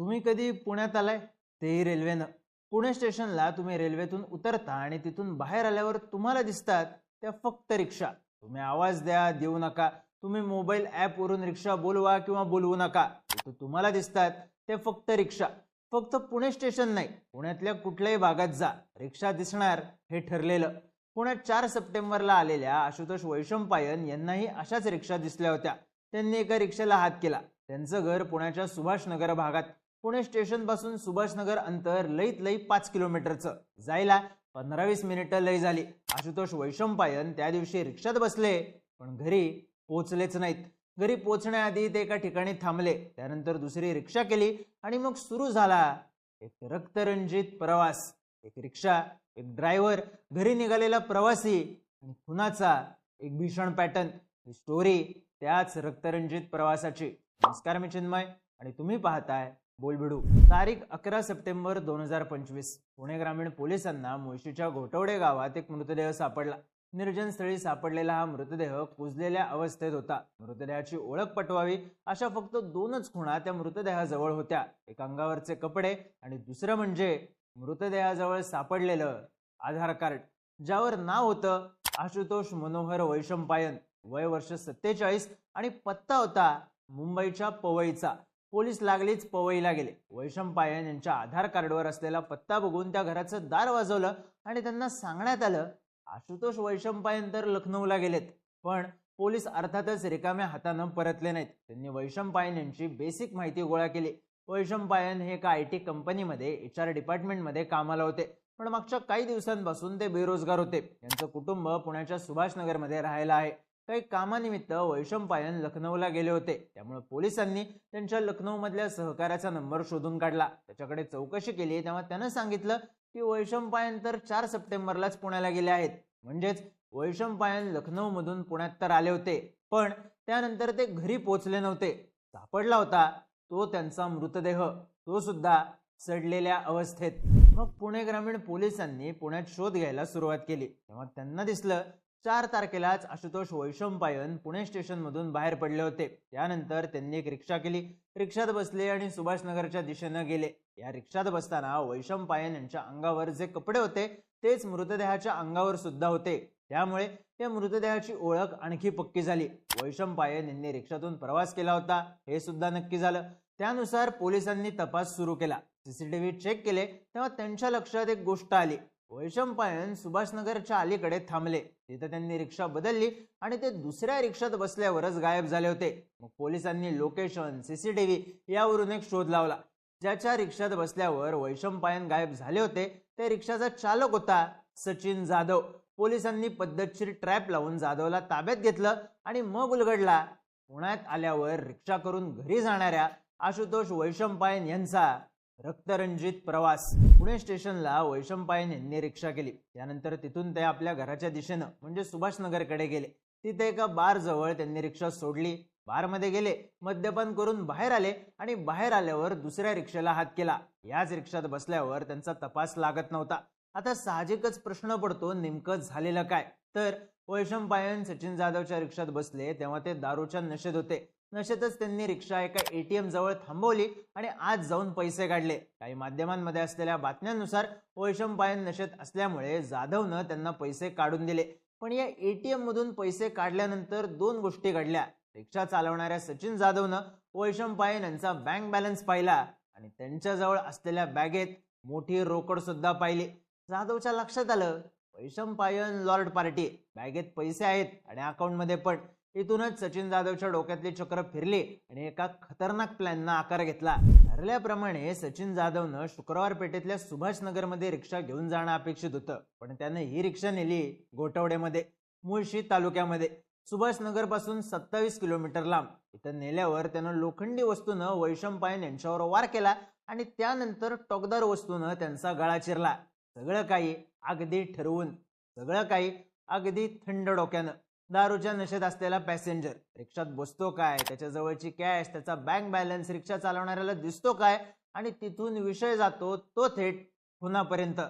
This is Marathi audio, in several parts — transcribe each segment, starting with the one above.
तुम्ही कधी पुण्यात आलाय? तेही रेल्वेनं. पुणे स्टेशनला तुम्ही रेल्वेतून उतरता आणि तिथून बाहेर आल्यावर तुम्हाला दिसतात त्या फक्त रिक्षा. तुम्ही आवाज द्या देऊ नका. तुम्ही मोबाईल ॲपवरून रिक्षा बोलवा किंवा बोलवू नका. तुम्हाला दिसतात ते फक्त रिक्षा. फक्त पुणे स्टेशन नाही पुण्यातल्या कुठल्याही भागात जा. रिक्षा दिसणार हे ठरलेलं. पुण्यात चार सप्टेंबरला आलेल्या आशुतोष वैशंपायन यांनाही अशाच रिक्षा दिसल्या होत्या. त्यांनी एका रिक्षेला हात केला. त्यांचं घर पुण्याच्या सुभाषनगर भागात. पुणे स्टेशनपासून सुभाषनगर अंतर लईत लई पाच किलोमीटरचं. जायला पंधरा वीस मिनिटं लई झाली. आशुतोष वैशंपायन त्या दिवशी रिक्षात बसले पण घरी पोचलेच नाहीत. घरी पोचण्याआधी ते एका ठिकाणी थांबले. त्यानंतर दुसरी रिक्षा केली आणि मग सुरू झाला एक रक्तरंजित प्रवास. एक रिक्षा एक ड्रायव्हर घरी निघालेला प्रवासी आणि खुनाचा एक भीषण पॅटर्न. ही स्टोरी त्याच रक्तरंजित प्रवासाची. नमस्कार मी चिन्मय आणि तुम्ही पाहताय बोलबिडू. तारीख अकरा सप्टेंबर दोन हजार पंचवीस. पुणे ग्रामीण पोलिसांना मुळशीच्या घोटवडे गावात एक मृतदेह सापडला. निर्जन स्थळी सापडलेला हा मृतदेह कुजलेल्या अवस्थेत होता. मृतदेहाची ओळख पटवावी अशा फक्त दोनच खुणा त्या मृतदेहाजवळ होत्या. एक अंगावरचे कपडे आणि दुसरं म्हणजे मृतदेहाजवळ सापडलेलं आधार कार्ड ज्यावर नाव होतं आशुतोष मनोहर वैशंपायन. वय वर्ष सत्तेचाळीस आणि पत्ता होता मुंबईच्या पवईचा. पोलीस लागलीच पवईला गेले. वैशंपायन यांच्या आधार कार्डवर असलेला पत्ता बघून त्या घराचं दार वाजवलं आणि त्यांना सांगण्यात आलं आशुतोष वैशंपायन तर लखनौला गेलेत पण पोलीस अर्थातच रिकाम्या हातानं परतले नाहीत. त्यांनी वैशंपायन यांची बेसिक माहिती गोळा केली. वैशंपायन हे एका आय टी कंपनीमध्ये एच आर डिपार्टमेंटमध्ये कामाला होते पण मागच्या काही दिवसांपासून ते बेरोजगार होते. यांचं कुटुंब पुण्याच्या सुभाषनगरमध्ये राहायला आहे. काही कामानिमित्त वैशंपायन लखनौला गेले होते. त्यामुळे पोलिसांनी त्यांच्या लखनौमधल्या सहकार्याचा नंबर शोधून काढला. त्याच्याकडे चौकशी केली तेव्हा त्यानं सांगितलं की वैशंपायन तर चार सप्टेंबरलाच पुण्याला गेले आहेत. म्हणजेच वैशंपायन लखनौमधून पुण्यात तर आले होते पण त्यानंतर ते घरी पोचले नव्हते. सापडला होता तो त्यांचा मृतदेह. तो सुद्धा सडलेल्या अवस्थेत. मग पुणे ग्रामीण पोलिसांनी पुण्यात शोध घ्यायला सुरुवात केली. तेव्हा त्यांना दिसलं चार तारखेलाच आशुतोष वैशंपायन पुणे स्टेशनमधून बाहेर पडले होते. त्यानंतर त्यांनी एक रिक्षा केली. रिक्षात बसले आणि सुभाषनगरच्या दिशेनं गेले. या रिक्षात बसताना वैशंपायन यांच्या अंगावर जे कपडे होते तेच मृतदेहाच्या अंगावर सुद्धा होते. त्यामुळे या मृतदेहाची ओळख आणखी पक्की झाली. वैशंपायन यांनी रिक्षातून प्रवास केला होता. हे सुद्धा नक्की झालं. त्यानुसार पोलिसांनी तपास सुरू केला. सीसीटीव्ही चेक केले तेव्हा त्यांच्या लक्षात एक गोष्ट आली. वैशंपायन सुभाषनगरच्या अलीकडे थांबले. तिथं त्यांनी रिक्षा बदलली आणि ते दुसऱ्या रिक्षात बसल्यावरच गायब झाले होते. मग पोलिसांनी लोकेशन सीसीटीव्ही यावरून एक शोध लावला. ज्याच्या रिक्षात बसल्यावर वैशंपायन गायब झाले होते त्या रिक्षाचा चालक होता सचिन जाधव. पोलिसांनी पद्धतशीर ट्रॅप लावून जाधवला ताब्यात घेतलं आणि मग उलगडला. पुण्यात आल्यावर रिक्षा करून घरी जाणाऱ्या आशुतोष वैशंपायन यांचा रक्तरंजित प्रवास. पुणे स्टेशनला वैशंपायन यांनी रिक्षा केली. त्यानंतर तिथून ते आपल्या घराच्या दिशेनं म्हणजे सुभाषनगरकडे गेले. तिथे एका बार जवळ त्यांनी रिक्षा सोडली. बारमध्ये गेले मद्यपान करून बाहेर आले आणि बाहेर आल्यावर दुसऱ्या रिक्षेला हात केला. याच रिक्षात बसल्यावर त्यांचा तपास लागत नव्हता. आता साहजिकच प्रश्न पडतो नेमकं झालेलं काय? तर वैशंपायन सचिन जाधवच्या रिक्षात बसले तेव्हा ते दारूच्या नशेत होते. नशेतच त्यांनी रिक्षा एका एटीएम जवळ थांबवली आणि आज जाऊन पैसे काढले. काही माध्यमांमध्ये असलेल्या बातम्यांनुसार वैशंपायन नशेत असल्यामुळे जाधवनं त्यांना पैसे काढून दिले. पण या एटीएम मधून पैसे काढल्यानंतर दोन गोष्टी घडल्या. रिक्षा चालवणाऱ्या सचिन जाधवनं वैशंपायन यांचा बँक बॅलन्स पाहिला आणि त्यांच्याजवळ असलेल्या बॅगेत मोठी रोकड सुद्धा पाहिली. जाधवच्या लक्षात आलं वैशंपायन लॉर्ड पार्टी बॅगेत पैसे आहेत आणि अकाउंटमध्ये पण. इथूनच सचिन जाधवच्या डोक्यातली चक्र फिरली आणि एका खतरनाक प्लॅनना आकार घेतला. ठरल्याप्रमाणे सचिन जाधवनं शुक्रवार पेठेतल्या सुभाषनगरमध्ये रिक्षा घेऊन जाणं अपेक्षित होतं. पण त्यानं ही रिक्षा नेली गोटवडेमध्ये मुळशी तालुक्यामध्ये. सुभाष नगरपासून सत्तावीस किलोमीटर लांब. इथं नेल्यावर त्यानं लोखंडी वस्तूनं वैशंपायन यांच्यावर वार केला आणि त्यानंतर टोकदार वस्तूनं त्यांचा गळा चिरला. सगळं काही अगदी ठरवून सगळं काही अगदी थंड डोक्यानं. दारूच्या नशेत असलेला पॅसेंजर. रिक्षात बसतो काय? त्याच्या जवळची कॅश त्याचा बँक बॅलन्स रिक्षा चालवणाऱ्याला दिसतो काय? आणि तिथून विषय जातो तो थेट खुनापर्यंत.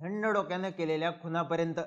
थंड डोक्यानं केलेल्या खुनापर्यंत.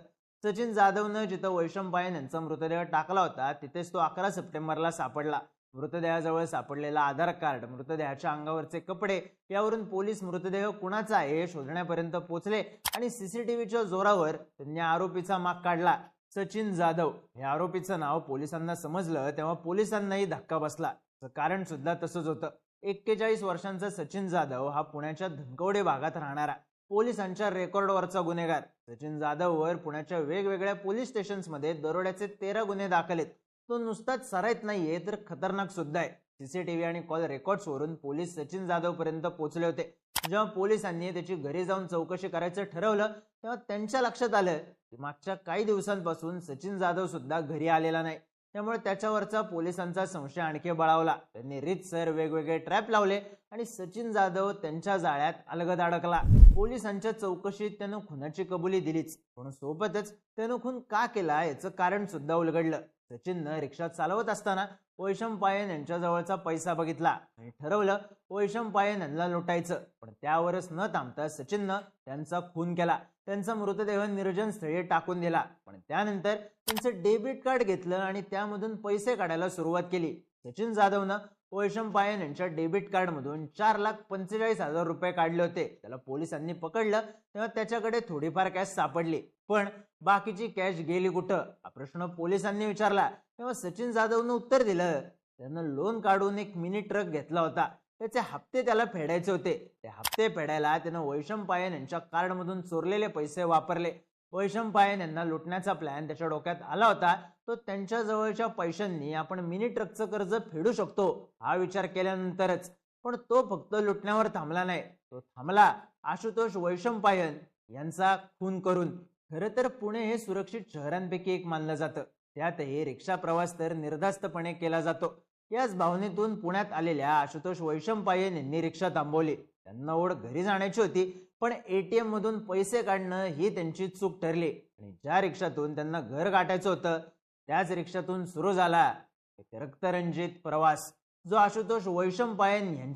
सचिन जाधवनं जिथं वैशंपायन यांचा मृतदेह टाकला होता तिथेच तो अकरा सप्टेंबरला सापडला. मृतदेहाजवळ सापडलेला आधार कार्ड मृतदेहाच्या अंगावरचे कपडे यावरून पोलीस मृतदेह कुणाचा आहे शोधण्यापर्यंत पोहोचले आणि सीसीटीव्हीच्या जोरावर त्यांनी आरोपीचा माग काढला. सचिन जाधव हे आरोपीचं नाव पोलिसांना समजलं तेव्हा पोलिसांनाही धक्का बसला. कारण सुद्धा तसंच होतं. एक्केचाळीस वर्षांचा सचिन जाधव हा पुण्याच्या धनकवडे भागात राहणारा. पोलिसांच्या रेकॉर्डवरचा गुन्हेगार. सचिन जाधववर पुण्याच्या वेगवेगळ्या पोलीस स्टेशन्समध्ये दरोड्याचे तेरा गुन्हे दाखल आहेत. तो नुसताच सरायत नाहीये तर खतरनाक सुद्धा आहे. सीसीटीव्ही आणि कॉल रेकॉर्ड्स वरून पोलीस सचिन जाधव पर्यंत पोहोचले होते. जेव्हा पोलिसांनी त्याची घरी जाऊन चौकशी करायचं ठरवलं तेव्हा त्यांच्या लक्षात आलं मागच्या काही दिवसांपासून सचिन जाधव सुद्धा घरी आलेला नाही. त्यामुळे त्याच्यावरचा पोलिसांचा संशय आणखी बळावला. त्यांनी रीतसर वेगवेगळे ट्रॅप लावले आणि सचिन जाधव त्यांच्या जाळ्यात अलगद अडकला. पोलिसांच्या चौकशीत त्यानं खुनाची कबुली दिलीच. पण सोबतच त्यानं खून का केला याचं कारण सुद्धा उलगडलं. सचिननं रिक्षा चालवत असताना वैशम पायन यांच्या जवळचा पैसा बघितला आणि ठरवलं वैशम पायन यांना लुटायचं. पण त्यावरच न थांबता सचिननं त्यांचा खून केला. त्यांचा मृतदेह निर्जन स्थळी टाकून दिला. पण त्यानंतर त्यांचं डेबिट कार्ड घेतलं आणि त्यामधून पैसे काढायला सुरुवात केली. सचिन जाधवनं पोयशम पायन यांच्या डेबिट कार्डमधून चार लाख पंचेचाळीस हजार रुपये काढले होते. त्याला पोलिसांनी पकडलं तेव्हा त्याच्याकडे थोडीफार कॅश सापडली. पण बाकीची कॅश गेली कुठं? हा प्रश्न पोलिसांनी विचारला. तेव्हा सचिन जाधवनं उत्तर दिलं. त्यानं लोन काढून एक मिनी ट्रक घेतला होता. त्याचे हप्ते त्याला फेडायचे होते. ते हप्ते फेडायला त्यानं वैशंपायन यांच्या कार्डमधून चोरलेले पैसे वापरले. वैशंपायन यांना लुटण्याचा प्लॅन त्याच्या डोक्यात आला होता. तो त्यांच्या जवळच्या पैशांनी आपण मिनी ट्रकचं कर्ज फेडू शकतो हा विचार केल्यानंतरच. पण तो फक्त लुटण्यावर थांबला नाही. तो थांबला. आशुतोष वैशंपायन यांचा खून करून. खरं तर पुणे हे सुरक्षित शहरांपैकी एक मानलं जातं. त्यातही रिक्षा प्रवास तर निर्धास्तपणे केला जातो. याच भावनेतून पुण्यात आलेल्या आशुतोष वैशंपायन यांनी रिक्षा थांबवली. त्यांना ओढ घरी जाण्याची होती पण एटीएम मधून पैसे काढणं ही त्यांची चूक ठरली. आणि ज्या रिक्षातून त्यांना घर गाठायचं होतं त्याच रिक्षातून सुरू झाला एक रक्तरंजित प्रवास जो आशुतोष वैशंपायन यांच्या